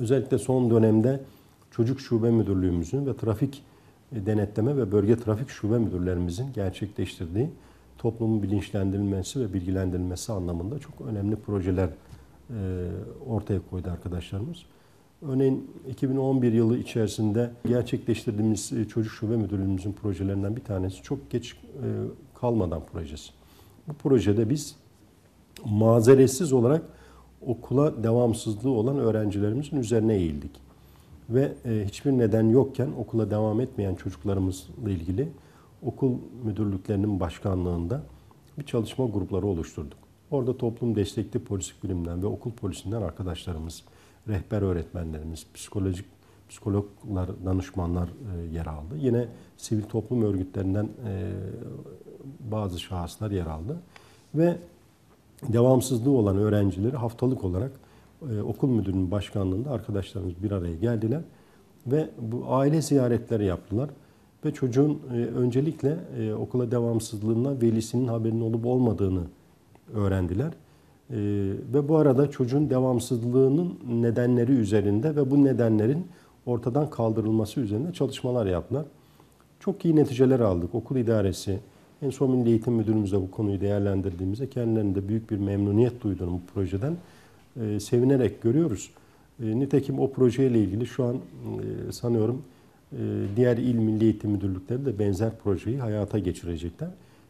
Özellikle son dönemde çocuk şube müdürlüğümüzün ve trafik e, denetleme ve bölge trafik şube müdürlerimizin gerçekleştirdiği toplumun bilinçlendirilmesi ve bilgilendirilmesi anlamında çok önemli projeler e, ortaya koydu arkadaşlarımız. Örneğin 2011 yılı içerisinde gerçekleştirdiğimiz e, Çocuk Şube Müdürlüğümüzün projelerinden bir tanesi çok geç kalmadan projesi. Bu projede biz mazeretsiz olarak okula devamsızlığı olan öğrencilerimizin üzerine eğildik. Ve e, hiçbir neden yokken okula devam etmeyen çocuklarımızla ilgili okul müdürlüklerinin başkanlığında bir çalışma grupları oluşturduk. Orada toplum destekli polislik birimden ve okul polisinden arkadaşlarımız, rehber öğretmenlerimiz, psikolojik psikologlar, danışmanlar e, yer aldı. Yine sivil toplum örgütlerinden e, bazı şahıslar yer aldı. Ve devamsızlığı olan öğrencileri haftalık olarak e, okul müdürünün başkanlığında arkadaşlarımız bir araya geldiler ve bu aile ziyaretleri yaptılar ve çocuğun e, öncelikle e, okula devamsızlığına velisinin haberinin olup olmadığını öğrendiler. E, ve bu arada çocuğun devamsızlığının nedenleri üzerinde ve bu nedenlerin ortadan kaldırılması üzerinde çalışmalar yaptılar. Çok iyi neticeler aldık. Okul idaresi, en son Milli Eğitim Müdürümüzle bu konuyu değerlendirdiğimizde kendilerinde büyük bir memnuniyet duyduğunu bu projeden e, sevinerek görüyoruz. E, nitekim o projeyle ilgili şu an e, sanıyorum e, diğer il Milli Eğitim Müdürlükleri de benzer projeyi hayata geçirecekler.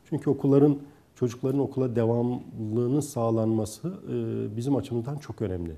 Çünkü okulların çocukların okula devamlılığının sağlanması e, bizim açımızdan çok önemli.